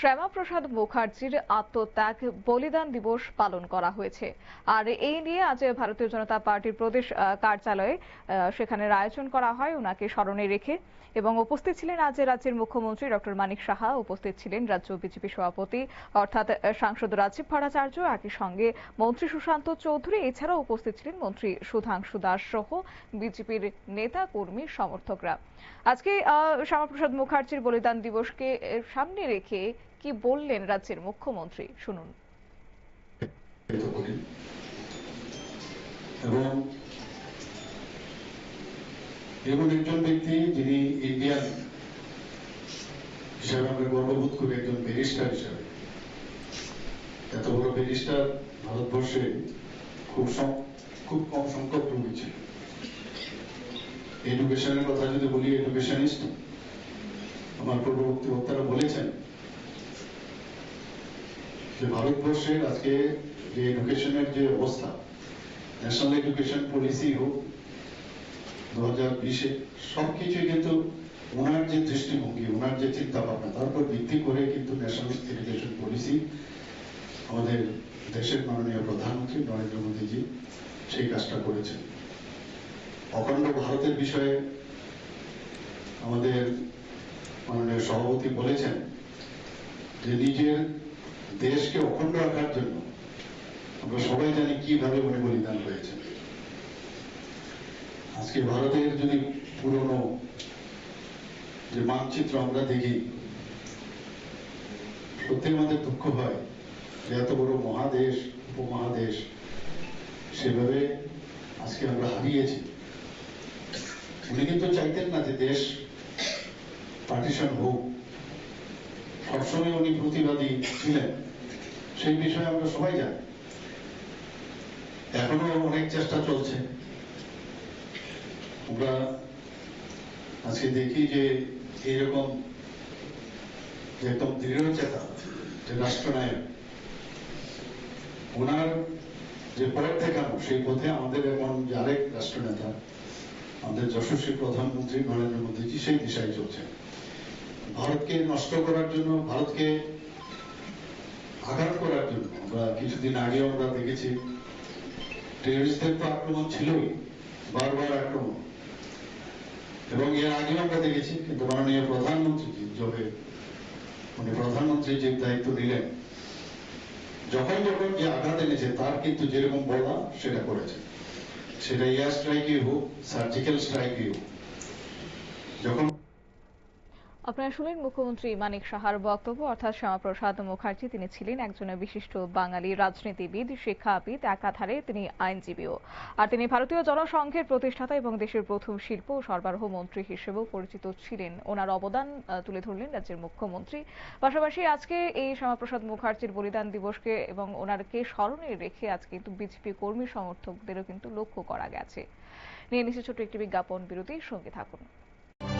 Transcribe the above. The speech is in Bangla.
শ্যামাপ্রসাদ মুখার্জির আত্মত্যাগ বলিদান দিবস পালন করা হয়েছে। আর এই নিয়ে আজ ভারতীয় জনতা পার্টির প্রদেশ কার্যালয়ে সেখানে আয়োজন করা হয় ওনাকে স্মরণে রেখে। এবং উপস্থিত ছিলেন আজ রাজ্যের মুখ্যমন্ত্রী ডক্টর মানিক সাহা, উপস্থিত ছিলেন রাজ্য বিজেপি সভাপতি, অর্থাৎ সাংসদ রাজীব ভট্টাচার্য, একই সঙ্গে মন্ত্রী সুশান্ত চৌধুরী, এছাড়াও উপস্থিত ছিলেন মন্ত্রী সুধাংশু দাস সহ বিজেপির নেতা, কর্মী, সমর্থকরা। আজকে শ্যামাপ্রসাদ মুখার্জির বলিদান দিবসকে সামনে রেখে কি বললেন রাজ্যের মুখ্যমন্ত্রী? শুনুন। এবং এমন একজন ব্যক্তি যিনি ইন্ডিয়ান হিসাবে আমরা গর্ববোধ করি, একজন ব্যারিস্টার হিসাবে। এত বড় ব্যারিস্টার ভারতবর্ষে খুব খুব কম সংখ্যক রোগী ছিল। এডুকেশনের কথা যদি বলি এডুকেশনিস্ট আমার পূর্ববর্তী বক্তারা বলেছেন ভারতবর্ষের, আজকে যে এডুকেশনের যে অবস্থা ন্যাশনাল এডুকেশন পলিসি হোক, দু হাজার বিশে সবকিছুই কিন্তু ওনার যে দৃষ্টিভঙ্গি, ওনার যে চিন্তা ভাবনা তার উপর ভিত্তি করে কিন্তু ন্যাশনাল এডুকেশন পলিসি আমাদের দেশের মাননীয় প্রধানমন্ত্রী নরেন্দ্র মোদীজি সেই কাজটা করেছেন। অখণ্ড ভারতের বিষয়ে আমাদের মাননীয় সভাপতি বলেছেন যে নিজের দেশকে অখণ্ড রাখার জন্য আমরা সবাই জানি কীভাবে উনি বলিদান হয়েছে আজকে ভারতের যদি পুরনো যে মানচিত্র আমরা দেখি সত্যি আমাদের দুঃখ হয় যে এত বড় মহাদেশ, উপমহাদেশ, সেভাবে আজকে আমরা হারিয়েছি। উনি কিন্তু চাইতেন না যে দেশ পার্টিশন হোক সবসময় উনি প্রতিবাদী ছিলেন। সেই বিষয়ে আমরা সবাই জানি। এখনও অনেক চেষ্টা চলছে। আমরা আজকে দেখি যে এইরকম একদম দৃঢ় চেতা যে রাষ্ট্রনায়ক, ওনার যে পথ দেখানো সেই পথে আমাদের এখন যে রাষ্ট্রনেতা, আমাদের যশস্বী প্রধানমন্ত্রী নরেন্দ্র মোদীজি সেই দিশায় চলছে ভারতকে নষ্ট করার জন্য, ভারতকে আঘাত করার জন্য, আমরা কিছুদিন আগে আমরা দেখেছি টেররিস্টদের তো আক্রমণ ছিলই, বারবার আক্রমণ। এবং এর আগেও আমরা দেখেছি, কিন্তু মাননীয় প্রধানমন্ত্রী যবে উনি প্রধানমন্ত্রী যে দায়িত্ব নিলেন যখন যখন যে আঘাত এনেছে, তার কিন্তু যেরকম বলা, সেটা করেছে। সেটা এয়ার স্ট্রাইকই হোক সার্জিক্যাল স্ট্রাইকই হোক। যখন আপনারা শুনলেন মুখ্যমন্ত্রী মানিক সাহার বক্তব্য। অর্থাৎ শ্যামাপ্রসাদ মুখার্জি তিনি ছিলেন একজন বিশিষ্ট বাঙালি রাজনীতিবিদ, শিক্ষাবিদ, একাধারে তিনি আইনজীবীও। আর তিনি ভারতীয় জনসংঘের প্রতিষ্ঠাতা এবং দেশের প্রথম শিল্প ও সরবরাহ মন্ত্রী হিসেবেও পরিচিত ছিলেন। ওনার অবদান তুলে ধরলেন রাজ্যের মুখ্যমন্ত্রী। পাশাপাশি আজকে এই শ্যামাপ্রসাদ মুখার্জির বলিদান দিবসকে এবং ওনারকে স্মরণে রেখে আজকে কিন্তু বিজেপি কর্মী সমর্থকদেরও কিন্তু লক্ষ্য করা গেছে। নিয়ে নিচ্ছে ছোট্ট একটি বিজ্ঞাপন বিরতি সঙ্গে থাকুন।